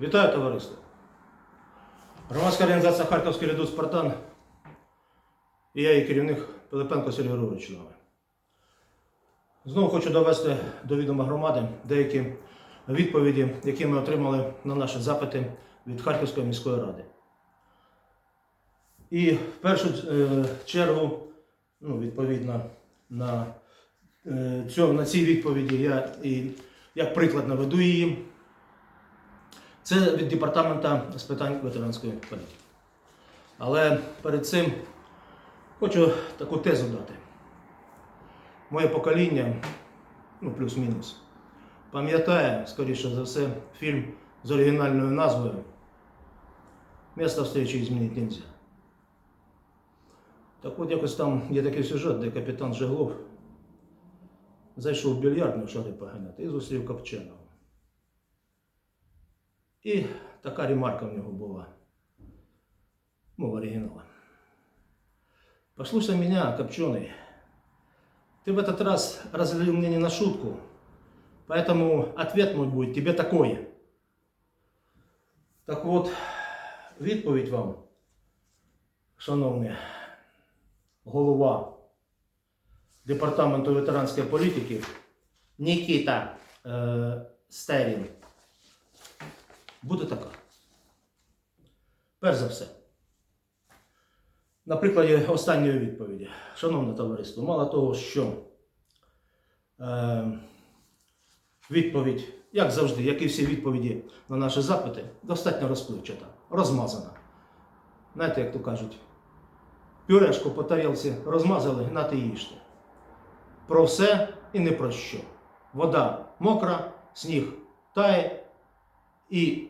Вітаю товариство. Громадська організація Харківський редут Спартан. І я її керівник Пилипенко Сергій Григорович. Знову хочу довести до відома громади деякі відповіді, які ми отримали на наші запити від Харківської міської ради. І в першу е, чергу, ну, відповідно на, е, на цій відповіді я і як приклад наведу її. Це від департамента з питань ветеранської політики. Але перед цим хочу таку тезу дати. Моє покоління, ну плюс-мінус, пам'ятає, скоріше за все, фільм з оригінальною назвою Место встречи змінити нельзя. Так от якось там є такий сюжет, де капітан Жеглов зайшов в більярдну шари поганяти і зустрів Копченого. І така ремарка в нього була. Мова оригинала. Послушай меня, Копченый. Ты в этот раз разлил мне не на шутку, поэтому ответ мой будет тебе такой. Так от, відповідь вам, шановний голова Департаменту ветеранської політики Нікіта е, Стерін Буде така. Перш за все. На прикладі останньої відповіді. Шановне товариство, мало того, що е, відповідь, як завжди, як і всі відповіді на наші запити, достатньо розпливчата, розмазана. Знаєте, як то кажуть, пюрешку по тарілці розмазали, нати їжте. Про все і не про що. Вода мокра, сніг тає, і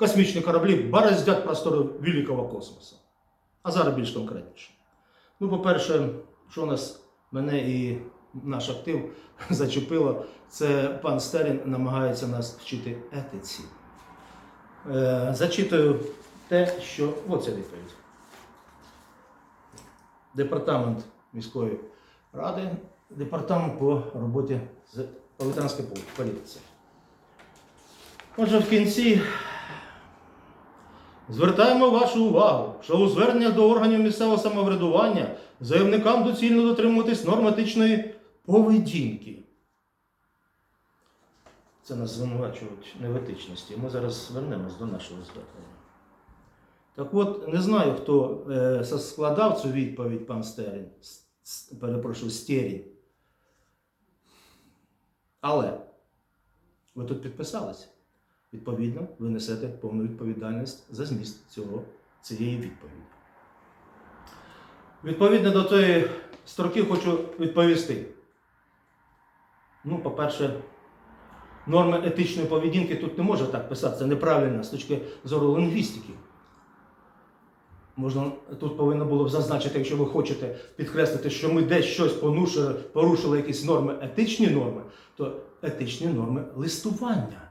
космічні кораблі бороздять простори великого космосу. А зараз більш конкретніше. Ну, по-перше, що нас, мене і наш актив зачепило, це пан Стерін намагається нас вчити етиці. Е, зачитую те, що оця відповідь. Департамент міської ради, департамент по роботі з по ветеранській політиці. Отже, в кінці звертаємо вашу увагу, що у зверненнях до органів місцевого самоврядування заявникам доцільно дотримуватись норм етичної поведінки. Це нас звинувачують не в етичності. Ми зараз звернемось до нашого звернення. Так от, не знаю, хто е, складав цю відповідь, пан Стерін, перепрошую, Стерін. Але ви тут підписалися. Відповідно, ви несете повну відповідальність за зміст цього, цієї відповіді. Відповідно до тої строки хочу відповісти. Ну, по-перше, норми етичної поведінки тут не може так писати, це неправильно з точки зору лінгвістики. Можна тут повинно було б зазначити, якщо ви хочете підкреслити, що ми десь щось порушили, порушили якісь норми, етичні норми, то етичні норми листування.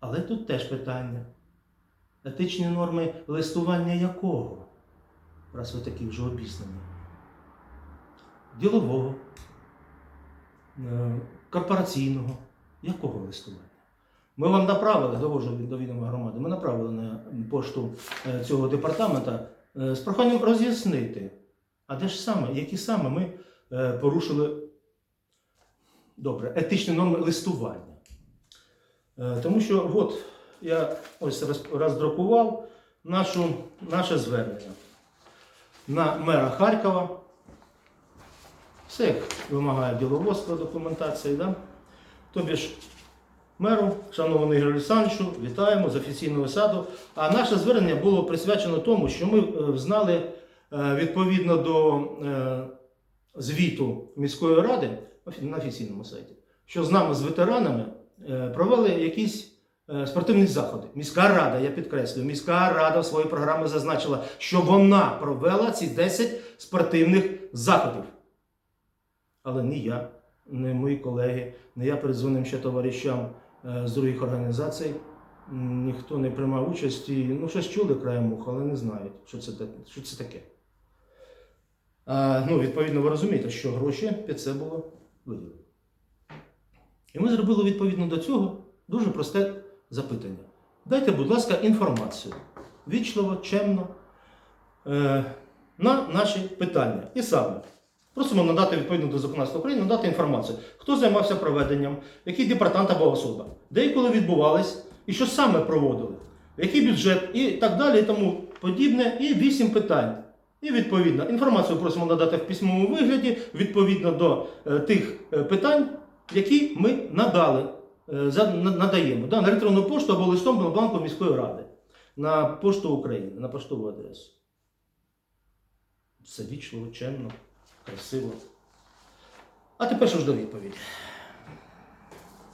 Але тут теж питання. Етичні норми листування якого? Раз ви такі вже обізнані. Ділового, е, корпораційного. Якого листування? Ми вам направили, довожу до відома громади, ми направили на пошту е, цього департамента е, з проханням роз'яснити, а де ж саме, які саме ми порушили добре, етичні норми листування. Е, Тому що от я ось роздрукував нашу, наше звернення на мера Харкова. Все як вимагає діловодства документації. Да? Тобі ж меру, шановний Ігор Олександровичу, вітаємо з офіційного саду. А наше звернення було присвячено тому, що ми е, знали е, відповідно до звіту міської ради на офіційному сайті, що з нами, з ветеранами, провели якісь е, спортивні заходи. Міська рада, я підкреслюю, міська рада в своїй програмі зазначила, що вона провела ці 10 спортивних заходів. Але ні я, ні мої колеги, не я передзвонив ще товаришам е, з других організацій. Ніхто не приймав участі. Ну, щось чули краєм мух, але не знають, що це, що це таке. А, ну, відповідно, ви розумієте, що гроші під це було виділено. І ми зробили відповідно до цього дуже просте запитання. Дайте, будь ласка, інформацію. Вічливо, чемно е, на наші питання. І саме. Просимо надати відповідно до законодавства України, надати інформацію, хто займався проведенням, який департамент або особа, де і коли відбувались, і що саме проводили, який бюджет і так далі, і тому подібне. І вісім питань. І відповідно інформацію просимо надати в письмовому вигляді відповідно до е, тих е, питань, які ми надали, е, надаємо да, на електронну пошту або листом на бланку міської ради на пошту України, на поштову адресу. Все вічливо, чемно, красиво. А тепер що ж до відповіді.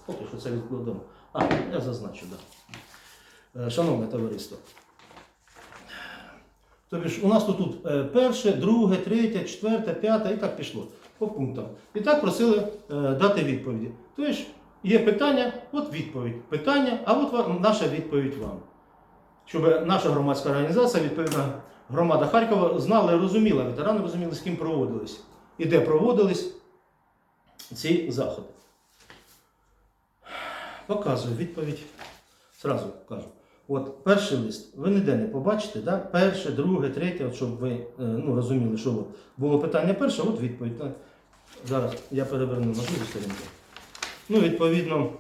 Поки що це відкладемо. А, я зазначу, так. Да. Е, Шановне товариство. Тобто ж у нас тут, тут е, перше, друге, третє, четверте, п'яте і так пішло по пунктам. І так просили е, дати відповіді. Тобто є питання, от відповідь. Питання, а от наша відповідь вам. Щоб наша громадська організація, відповідно, громада Харкова, знала і розуміла, ветерани розуміли, з ким проводились і де проводились ці заходи. Показую відповідь. Зразу кажу. От перший лист, ви ніде не побачите, да? перше, друге, третє, от щоб ви е, ну, розуміли, що от було питання перше, от відповідь. Зараз я переверну на другу сторінку. Ну, відповідно,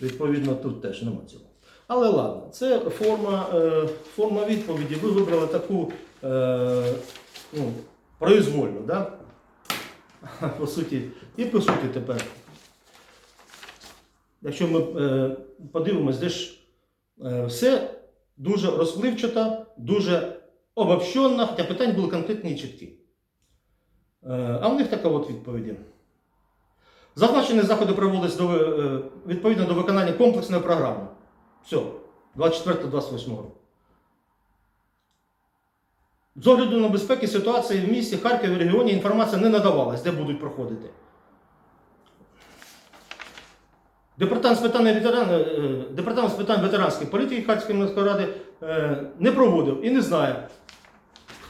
відповідно, тут теж нема цього. Але ладно, це форма, е, форма відповіді. Ви вибрали таку е, ну, произвольну, да? по суті. І по суті тепер. Якщо ми е, подивимось, де ж е, все дуже розпливчато, дуже обобщенно, хоча питання були конкретні і чіткі. Е, а в них така от відповіді. Зазначені заходи проводились до, е, відповідно до виконання комплексної програми. Все, 24-28 року. З огляду на безпеки ситуації в місті Харкові регіоні інформація не надавалась, де будуть проходити. Департамент з питань, ветеран, е, Департамент з питань ветеранської політики Харківської міської ради не проводив і не знає,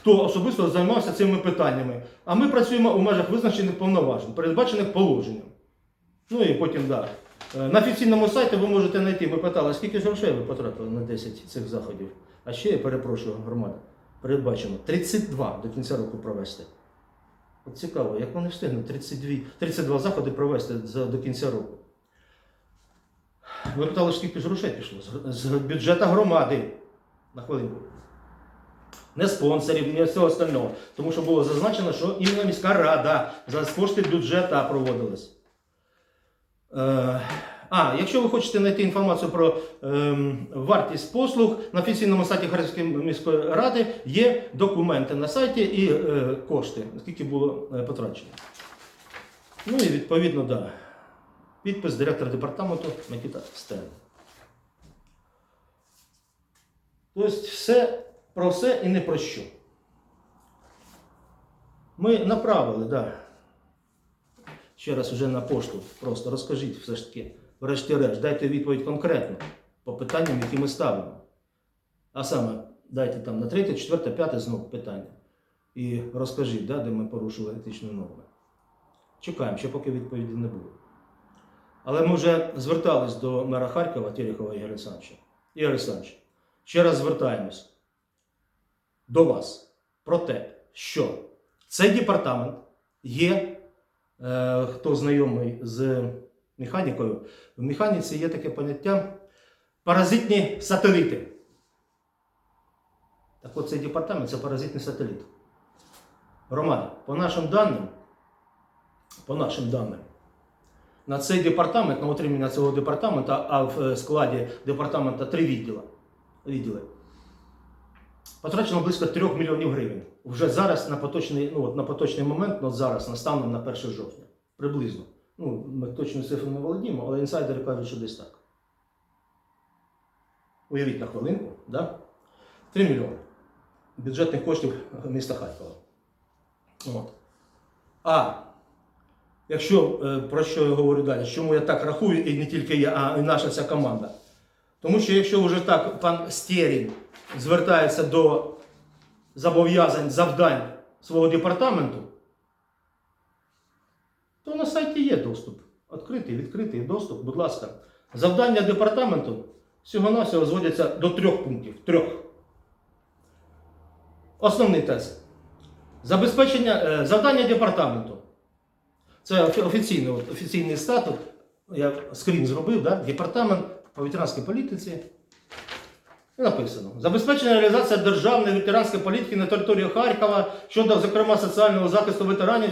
хто особисто займався цими питаннями. А ми працюємо у межах визначених повноважень, передбачених положенням. Ну і потім, так. Да. Е, На офіційному сайті ви можете знайти, ми питали, скільки грошей ви потратили на 10 цих заходів. А ще я перепрошую, громада, передбачено 32 до кінця року провести. От цікаво, як вони встигнуть 32, 32 заходи провести за, до кінця року. Ви питали, скільки ж грошей пішло? З, з бюджету громади. На хвилинку. Не спонсорів, не всього остального. Тому що було зазначено, що іменно міська рада за кошти бюджету проводилась. Е, а, якщо ви хочете знайти інформацію про ем, вартість послуг, на офіційному сайті Харківської міської ради є документи на сайті і е, кошти, скільки було е, потрачено. Ну і відповідно, да. Підпис директора департаменту Микита Стен. Тобто все про все і не про що. Ми направили, да. Ще раз вже на пошту. Просто розкажіть все ж таки, врешті-решт, дайте відповідь конкретно по питанням, які ми ставимо. А саме, дайте там на третє, четверте, п'яте знову питання. І розкажіть, да, де ми порушили етичні норми. Чекаємо, ще поки відповіді не було. Але ми вже звертались до мера Харкова Терехова Ігоря Олександровича. Ігор Олександрович, ще раз звертаємось до вас про те, що цей департамент є, е, хто знайомий з механікою, в механіці є таке поняття паразитні сателіти. Так от цей департамент це паразитний сателіт. Роман, по нашим даним, по нашим даним, на цей департамент, на утримання цього департамента, а в е, складі департамента три відділа, відділи, потрачено близько 3 мільйонів гривень. Вже зараз на поточний, ну, от на поточний момент, ну, зараз, на станом на 1 жовтня. Приблизно. Ну, ми точну цифру не володіємо, але інсайдери кажуть, що десь так. Уявіть на хвилинку, да? 3 мільйони бюджетних коштів міста Харкова. От. А якщо е, про що я говорю далі, чому я так рахую, і не тільки я, а і наша ця команда. Тому що якщо вже так пан Стєрін звертається до зобов'язань, завдань свого департаменту, то на сайті є доступ. Відкритий, відкритий доступ, будь ласка, Завдання департаменту всього-навсього зводяться до трьох пунктів. Трьох. Основний тез. Забезпечення е, завдання департаменту. Це офіційний, офіційний статут. Я скрін зробив, да? департамент по ветеранській політиці. Написано: забезпечення реалізація державної ветеранської політики на території Харкова щодо, зокрема, соціального захисту ветеранів.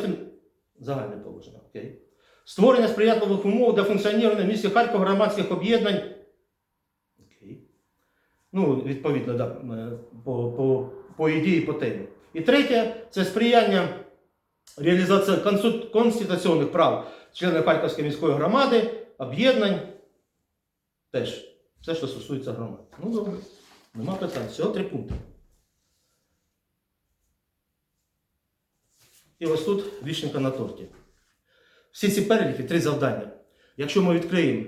Загальне положення. Окей. Створення сприятливих умов для функціонування в місті Харкова громадських об'єднань. Окей. Ну, відповідно, да, е, по, по, по ідеї, по темі. І третє це сприяння реалізації конституційних прав членів Харківської міської громади, об'єднань. Теж все, що стосується громад. Ну, добре. Нема питань. Всього три пункти. І ось тут вішенка на торті. Всі ці переліки, три завдання. Якщо ми відкриємо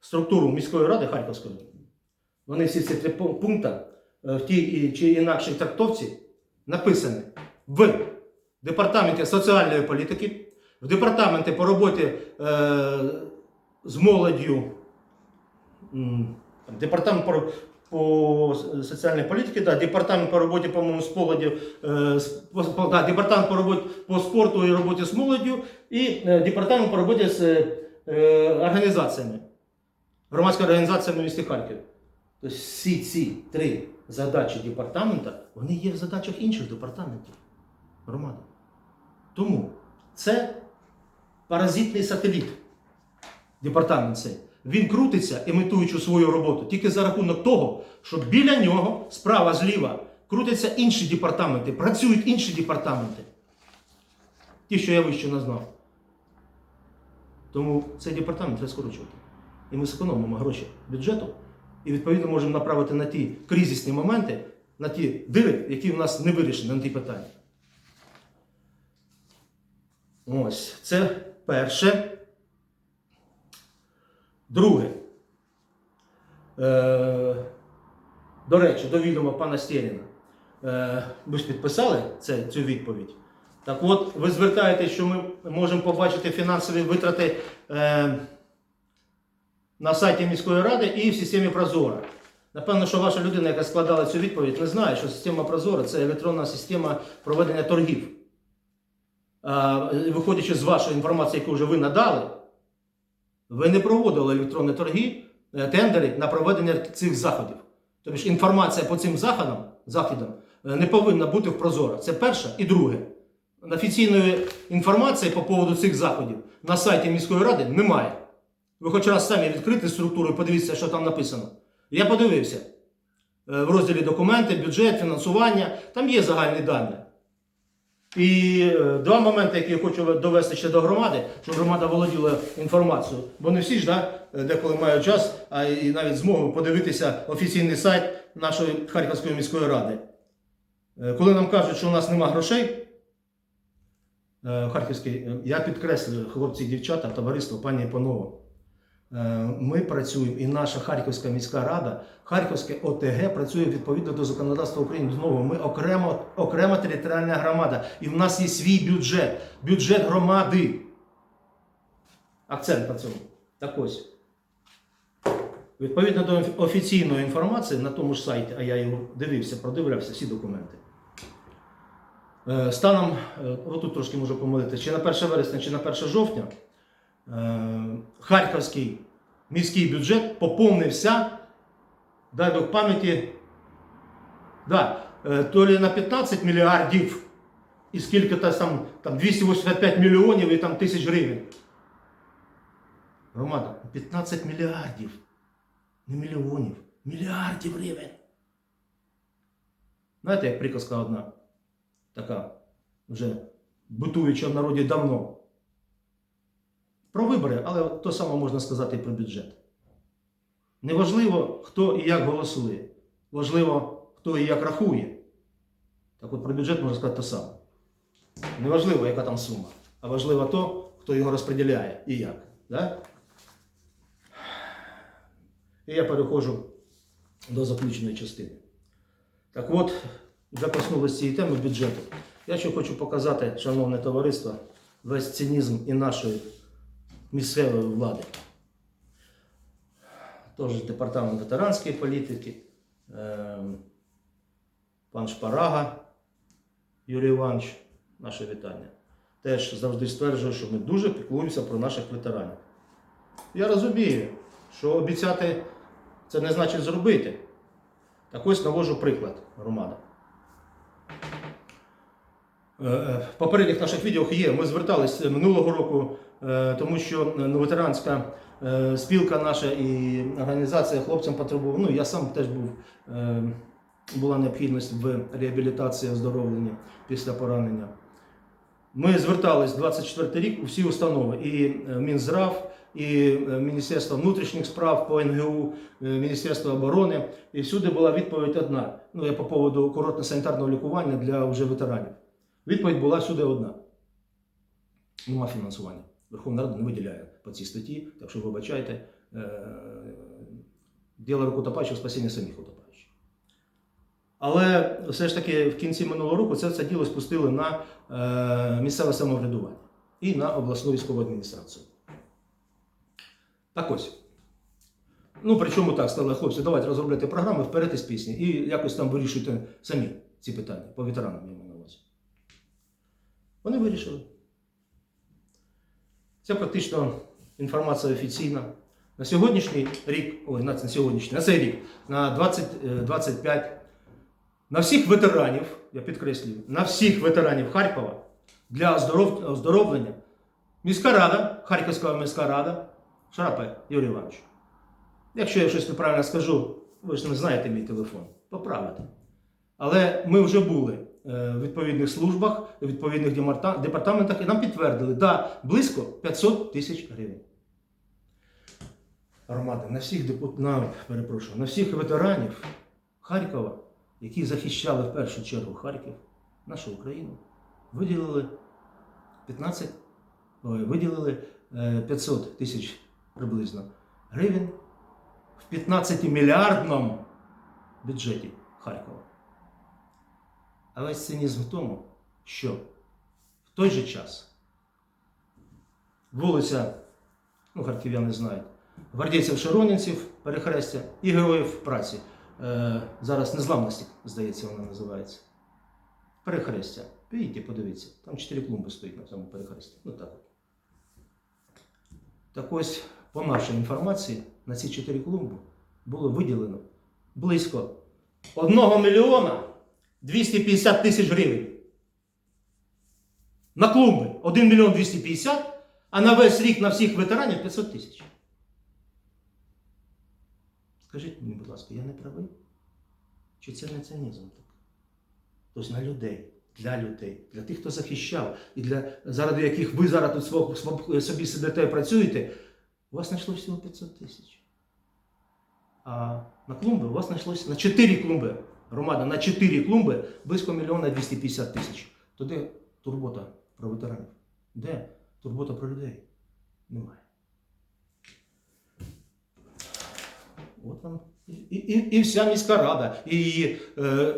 структуру міської ради Харківської, вони всі ці три пункти е, в тій чи інакшій трактовці написані в департаменті соціальної політики, в департаменті по роботі е, з молоддю, департамент по, соціальній політиці, да, департамент по роботі, по-моєму, з по- по- да, департамент по роботі по спорту і роботі з молоддю, і е, департамент по роботі з е, організаціями, громадськими організаціями в місті Харків. Тобто всі ці три задачі департамента, вони є в задачах інших департаментів громади. Тому це паразитний сателіт, департамент цей. Він крутиться, імітуючи свою роботу, тільки за рахунок того, що біля нього, справа зліва, крутяться інші департаменти, працюють інші департаменти. Ті, що я вище назвав. Тому цей департамент треба скорочувати. І ми зекономимо гроші бюджету і відповідно можемо направити на ті кризисні моменти, на ті дири, які в нас не вирішені, на ті питання. Ось, це перше. Друге. Е, до речі, до відома пана Стєріна. Е, ви ж підписали це, цю відповідь. Так от, ви звертаєте, що ми можемо побачити фінансові витрати е, на сайті міської ради і в системі Прозора. Напевно, що ваша людина, яка складала цю відповідь, не знає, що система Прозора це електронна система проведення торгів. А, виходячи з вашої інформації, яку вже ви надали, ви не проводили електронні торги, е, тендери на проведення цих заходів. Тобто інформація по цим заходам, заходам е, не повинна бути в Прозоро. Це перше. І друге. Офіційної інформації по поводу цих заходів на сайті міської ради немає. Ви хоч раз самі відкрити структуру і подивіться, що там написано. Я подивився. Е, В розділі документи, бюджет, фінансування, там є загальні дані. І е, два моменти, які я хочу довести ще до громади, щоб громада володіла інформацією. Бо не всі ж да, деколи мають час, а і навіть змогу подивитися офіційний сайт нашої Харківської міської ради. Е, Коли нам кажуть, що у нас нема грошей, е, Харківський, я підкреслюю, хлопці, дівчата, товариство, пані і панове. Е, Ми працюємо, і наша Харківська міська рада, Харківське ОТГ працює відповідно до законодавства України. Знову ми окремо, окрема територіальна громада, і в нас є свій бюджет, бюджет громади. Акцент на цьому. Так ось. Відповідно до офіційної інформації на тому ж сайті, а я його дивився, продивлявся всі документи. Е, Станом, е, отут трошки можу помилити, чи на 1 вересня, чи на 1 жовтня Харківський міський бюджет поповнився, дай Бог пам'яті, да, е, то ли на 15 мільярдів і скільки то там, там 285 мільйонів і там тисяч гривень. Громада, 15 мільярдів. Не мільйонів, мільярдів гривень. Знаєте, як приказка одна, така вже бутуюча в народі давно. Про вибори, але то саме можна сказати і про бюджет. Неважливо, хто і як голосує. Важливо, хто і як рахує. Так от про бюджет можна сказати те саме. Неважливо, яка там сума, а важливо то, хто його розподіляє і як. Да? І я переходжу до заключної частини. Так от, вже коснулися цієї теми бюджету. Я ще хочу показати, шановне товариство, весь цинізм і нашої місцевої влади. теж департамент ветеранської політики, е, пан Шпарага Юрій Іванович, наше вітання. Теж завжди стверджує, що ми дуже піклуємося про наших ветеранів. Я розумію, що обіцяти це не значить зробити. Так ось навожу приклад, громада. Е, е, В попередніх наших відео є. Ми зверталися минулого року, е, тому що е, ну, ветеранська е, спілка наша і організація хлопцям потребувала. Ну, я сам теж був, е, була необхідність в реабілітації оздоровленні після поранення. Ми звертались 24 рік у всі установи, і е, Мінздрав, і е, Міністерство внутрішніх справ по НГУ, е, Міністерство оборони. І всюди була відповідь одна. Ну, я по поводу коротного санітарного лікування для вже ветеранів. Відповідь була всюди одна. Нема фінансування. Верховна Рада не виділяє по цій статті, так що вибачайте. е, Діло рук утопаючих, спасіння самих утопаючих. Але все ж таки в кінці минулого року це все діло спустили на е, місцеве самоврядування і на обласну військову адміністрацію. Так ось. Ну, причому так, сказали хлопці, давайте розробляйте програми вперед із пісні і якось там вирішуйте самі ці питання по ветеранам я маю на увазі. Вони вирішили. Це практично інформація офіційна. На сьогоднішній рік, ой, на, сьогоднішній, на цей рік, на 2025, на всіх ветеранів, я підкреслюю, на всіх ветеранів Харкова для оздоровлення міська рада, Харківська міська рада, Шарапай Юрій Іванович. Якщо я щось неправильно скажу, ви ж не знаєте мій телефон, поправите. Але ми вже були е, відповідних службах, відповідних департаментах, і нам підтвердили, да, близько 500 тисяч гривень. Громада, на всіх депут... на, перепрошую, на всіх ветеранів Харкова, які захищали в першу чергу Харків, нашу Україну, виділили 15, ой, виділили е, 500 тисяч приблизно гривень в 15 мільярдному бюджеті Харкова. А весь цинізм в тому, що в той же час вулиця, ну, харків'яни знають, гвардійців Широнінців, перехрестя і героїв праці. Е, зараз незламності, здається, вона називається. Перехрестя. Підіть, подивіться, там чотири клумби стоїть на цьому перехресті. Ну так. Так ось, по нашій інформації, на ці чотири клумби було виділено близько 1 мільйона 250 тисяч гривень. На клумби 1 мільйон 250, а на весь рік на всіх ветеранів 500 тисяч. Скажіть мені, будь ласка, я не правий? Чи це не цинізм так? Тобто на людей, для людей, для тих, хто захищав, і для, заради яких ви зараз тут собі сидите і працюєте, у вас знайшло всього 500 тисяч. А на клумби у вас знайшлося на 4 клумби, громада, на 4 клумби близько мільйона 250 тисяч. То де турбота про ветеранів? Де турбота про людей? Немає. От вам. І, і, і вся міська рада. І е,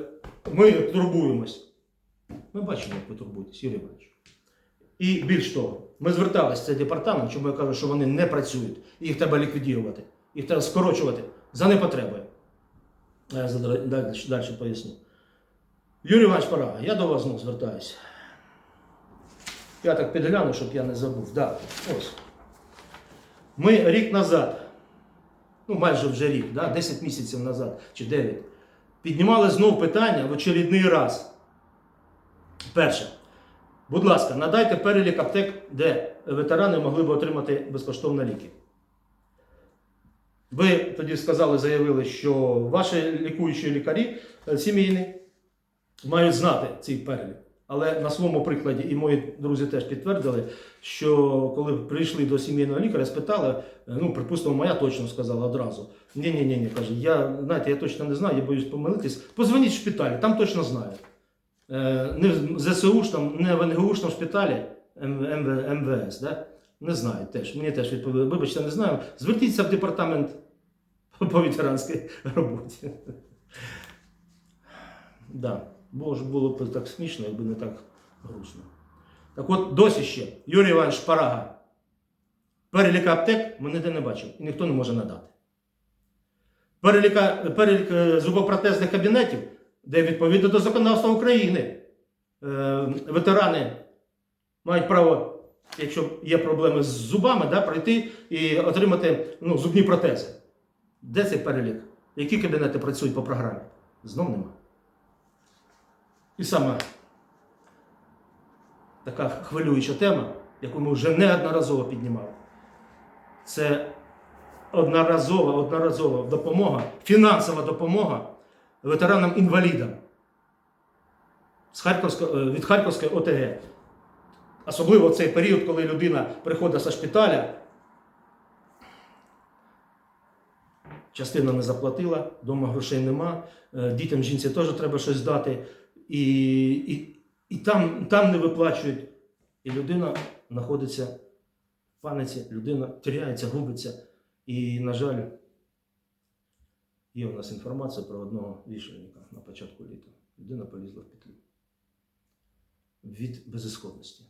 ми турбуємось. Ми бачимо, як ви турбуєтесь, Юрій Іванович. І більш того, ми зверталися в цей департамент, чому я кажу, що вони не працюють, їх треба ліквідувати, їх треба скорочувати за непотребою. А Я далі, далі поясню. Юрій Іванович Парага, я до вас знову звертаюся. Я так підгляну, щоб я не забув. Да, ось. Ми рік назад, ну майже вже рік, да, 10 місяців назад чи 9, піднімали знову питання в очередний раз. Перше. Будь ласка, надайте перелік аптек, де ветерани могли б отримати безкоштовно ліки. Ви тоді сказали, заявили, що ваші лікуючі лікарі е, сімейні мають знати цей перелік. Але на своєму прикладі, і мої друзі теж підтвердили, що коли прийшли до сімейного лікаря, спитали, е, ну, припустимо, моя точно сказала одразу. Ні, ні, ні, ні, каже, я знаєте, я точно не знаю, я боюсь помилитись. Позвоніть в шпиталь, там точно знають. Е, Не в ЗСУшному, не в НГУшному шпиталі М- МВ, МВС, да? Не знаю теж. Мені теж відповіли, вибачте, не знаю. Зверніться в департамент по ветеранській роботі. Да. Бо ж було б так смішно, якби не так грустно. Так от досі ще Юрій Іванович Парага. Перелік аптек ми ніде не бачив і ніхто не може надати. переліка, перелік е, зубопротезних кабінетів, де відповідно до законодавства України е, ветерани мають право, якщо є проблеми з зубами, да, пройти і отримати ну, зубні протези. Де цей перелік? Які кабінети працюють по програмі? Знов нема. І саме така хвилююча тема, яку ми вже неодноразово піднімали. Це одноразова, одноразова допомога, фінансова допомога ветеранам-інвалідам е, від Харківської ОТГ. Особливо в цей період, коли людина приходить зі шпиталя, частина не заплатила, вдома грошей нема, е, дітям жінці теж треба щось дати. І, і, і там, там не виплачують. І людина знаходиться в паниці, людина теряється, губиться. І, на жаль, є у нас інформація про одного вішальника на початку літа. Людина полізла в петлю. Від безісходності.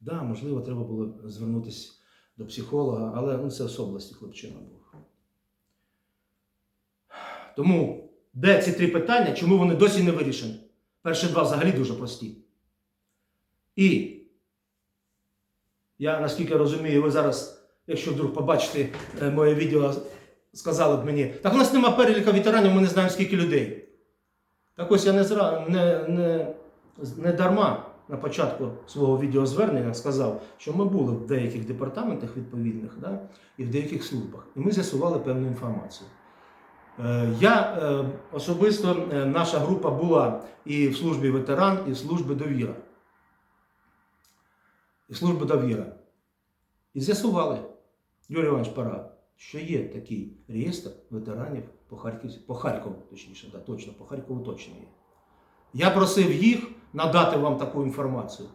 Да, можливо, треба було звернутися до психолога, але ну, це з області хлопчина був. Тому де ці три питання, чому вони досі не вирішені? Перші два взагалі дуже прості. І я наскільки розумію, ви зараз, якщо вдруг побачите е, моє відео, сказали б мені, так у нас нема переліка ветеранів, ми не знаємо, скільки людей. Так ось я не, зра... не, не, не дарма на початку свого відеозвернення сказав, що ми були в деяких департаментах відповідних да, і в деяких службах. І ми з'ясували певну інформацію. Е, Я е, особисто, е, наша група була і в службі ветеран, і в службі довіра. І служби довіра. І з'ясували, Юрій Іванович Пара, що є такий реєстр ветеранів по, Харків, по Харкову, точніше, да, точно, по Харкову точно є. Я просив їх надати вам таку інформацію.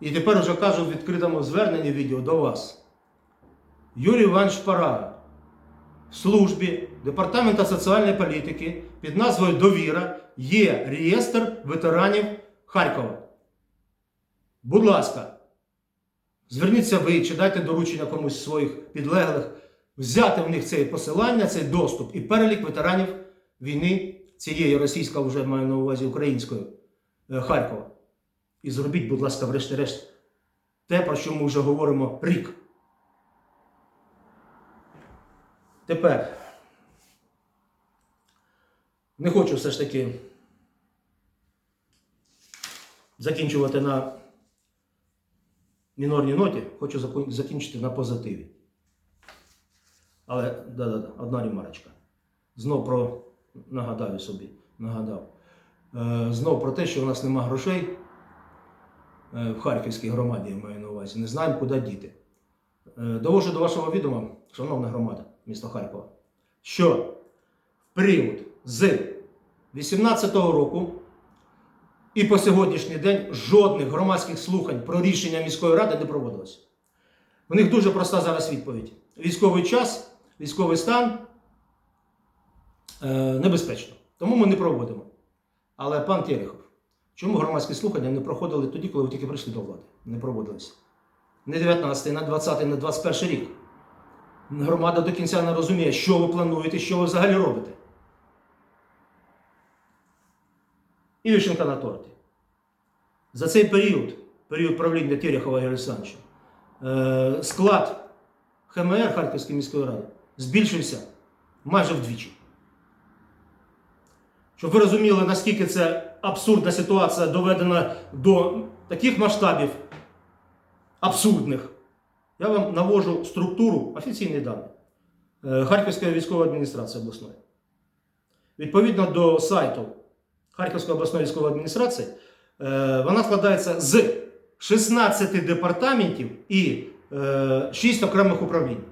І тепер вже кажу в відкритому зверненні відео до вас. Юрій Іванович Пара в службі Департаменту соціальної політики під назвою Довіра є реєстр ветеранів Харкова. Будь ласка, зверніться ви чи дайте доручення комусь своїх підлеглих взяти в них це посилання, цей доступ і перелік ветеранів війни цієї російської, вже маю на увазі української е, Харкова. І зробіть, будь ласка, врешті-решт, те, про що ми вже говоримо рік. Тепер не хочу все ж таки закінчувати на мінорній ноті, хочу закінчити на позитиві. Але да-да-да, одна ремарочка. Знов про нагадаю собі, нагадав. Е, знов про те, що у нас нема грошей е, в Харківській громаді, я маю на увазі, не знаємо, куди діти. Е, Довожу до вашого відома, шановна громада міста Харкова, що в період з 18-го року і по сьогоднішній день жодних громадських слухань про рішення міської ради не проводилось. У них дуже проста зараз відповідь. Військовий час, військовий стан небезпечно. Тому ми не проводимо. Але пан Терехов, чому громадські слухання не проходили тоді, коли ви тільки прийшли до влади? Не проводилися. Не 19, не 20, не 21 рік. Громада до кінця не розуміє, що ви плануєте, що ви взагалі робите. І вишенка на торті. За цей період, період правління Терехова Ігоря Олександровича, е, склад ХМР Харківської міської ради збільшився майже вдвічі. Щоб ви розуміли, наскільки це абсурдна ситуація доведена до таких масштабів абсурдних, я вам навожу структуру офіційні дані е, Харківської військової адміністрації обласної. Відповідно до сайту Харківської обласної військової адміністрації, е, вона складається з 16 департаментів і 6 окремих управлінь.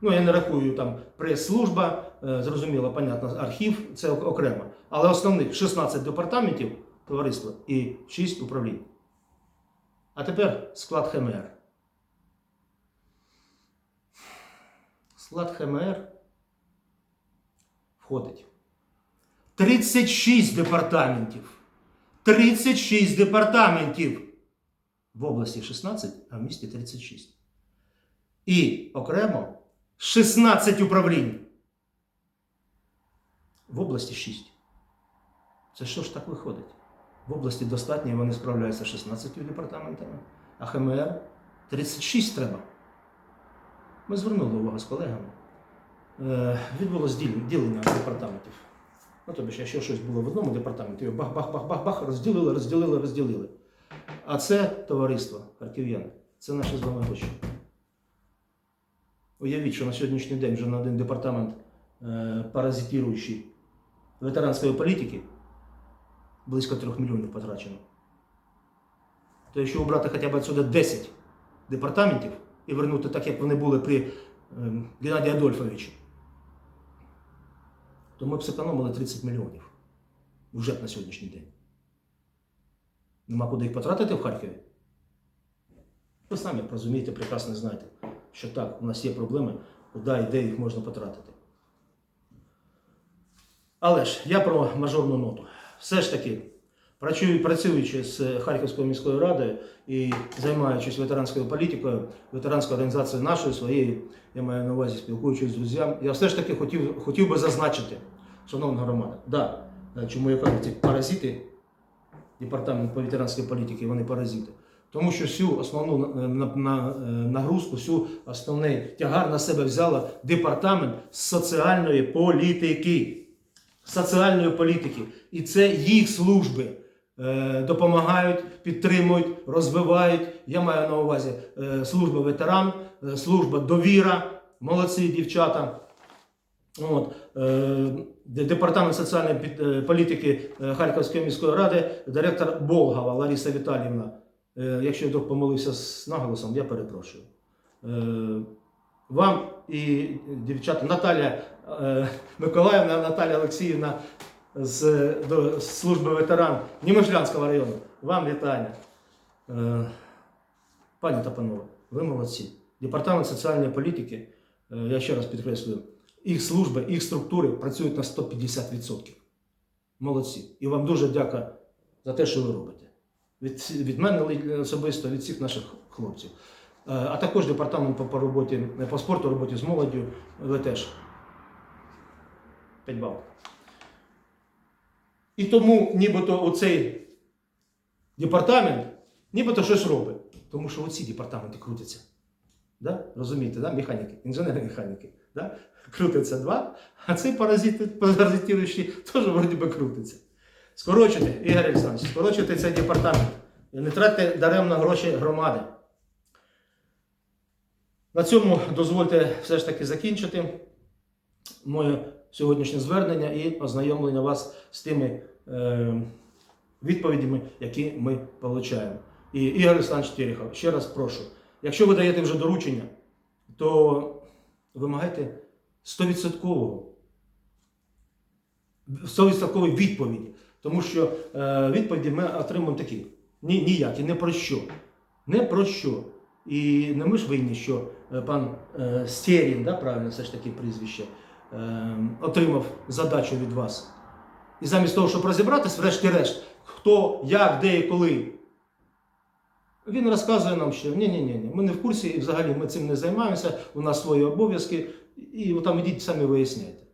Ну, я не рахую там прес-служба, е, зрозуміло, понятно, архів це окремо. Але основних 16 департаментів товариства і 6 управлінь. А тепер склад ХМР. Склад ХМР входить 36 департаментів. 36 департаментів. В області 16, а в місті 36. І окремо 16 управлінь. В області 6. Це що ж так виходить? В області достатньо, і вони справляються з 16 департаментами, а ХМР 36 треба. Ми звернули увагу з колегами. Е, відбулось ділення департаментів. Ну, тобі ж, якщо щось було в одному департаменті, його бах-бах-бах-бах-бах, розділили, розділили, розділили. А це товариство харків'яни, це наші з вами гроші. Уявіть, що на сьогоднішній день вже на один департамент е, ветеранської політики близько 3 мільйонів потрачено. То якщо обрати хоча б отсюди 10 департаментів і вернути так, як вони були при ем, Геннадії Адольфовичі, то ми б зекономили 30 мільйонів вже на сьогоднішній день. Нема куди їх потратити в Харкові. Ви самі розумієте, прекрасно знаєте, що так, у нас є проблеми, куди і де їх можна потратити. Але ж я про мажорну ноту. Все ж таки, працюючи з Харківською міською радою і займаючись ветеранською політикою, ветеранською організацією нашої, своєї, я маю на увазі спілкуючись з друзями, я все ж таки хотів, хотів би зазначити, шановна громада, да, е, чому я кажу, ці паразити, департамент по ветеранській політиці, вони паразити. Тому що всю основну на, е, нагрузку, всю основний тягар на себе взяла департамент соціальної політики. Соціальної політики. І це їх служби е, допомагають, підтримують, розвивають. Я маю на увазі е, служба ветеран, е, служба довіра, молодці дівчата. От, департамент соціальної політики Харківської міської ради, директор Болгава Лариса Віталіївна. Якщо я вдруг помилився з наголосом, я перепрошую. Вам і дівчата Наталя е, Миколаївна, Наталя Олексіївна з, до служби ветеран Німожлянського району. Вам вітання. Е, пані та панове, ви молодці. Департамент соціальної політики, е, я ще раз підкреслюю, їх служби, їх структури працюють на 150%. Молодці. І вам дуже дяка за те, що ви робите. Від, від мене особисто, від всіх наших хлопців. Е, А також департамент по, по роботі, по спорту, роботі з молоддю, ви теж. 5 балів. І тому нібито оцей департамент нібито щось робить. Тому що оці департаменти крутяться. Да? Розумієте, да? механіки, інженери-механіки. Да? Крутиться два, а цей паразит, паразитіруючий теж вроді би крутиться. Скорочуйте, Ігор Олександрович, скорочуйте цей департамент. І не тратьте даремно гроші громади. На цьому дозвольте все ж таки закінчити моє сьогоднішнє звернення і ознайомлення вас з тими е, відповідями, які ми отримуємо. І Ігор Олександрович Терехов, ще раз прошу, якщо ви даєте вже доручення, то вимагайте 100% 100% відповіді. Тому що е, відповіді ми отримуємо такі: ні, ніякі, не про що. Не про що. І не ми ж винні, що е, пан е, Стерін, да, правильно все ж таки прізвище, отримав задачу від вас. І замість того, щоб розібратись, врешті-решт, хто, як, де і коли, він розказує нам, що ні, ні, ні, ми не в курсі, і взагалі ми цим не займаємося, у нас свої обов'язки, і там ідіть самі виясняйте.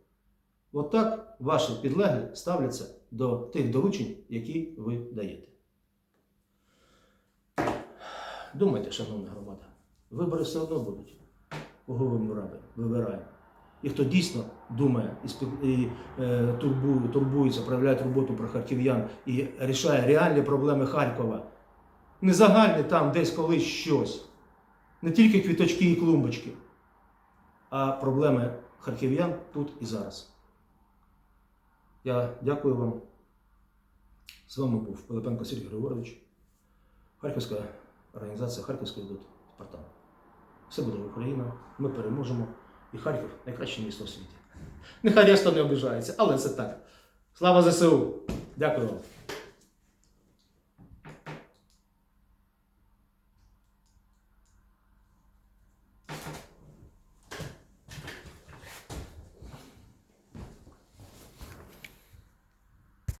От так ваші підлеглі ставляться до тих доручень, які ви даєте. Думайте, шановна громада, вибори все одно будуть. Кого ви вибираємо? І хто дійсно думає і, і е, турбує, турбується, проявляє турботу про харків'ян і рішає реальні проблеми Харкова. Не загальні там десь колись щось. Не тільки квіточки і клумбочки, а проблеми харків'ян тут і зараз. Я дякую вам. З вами був Пилипенко Сергій Григорович, Харківська організація Харківський ідут Спартан. Все буде Україна, ми переможемо. І Харків найкраще місто в світі. Нехай решта не обіжається, але це так. Слава ЗСУ! Дякую вам.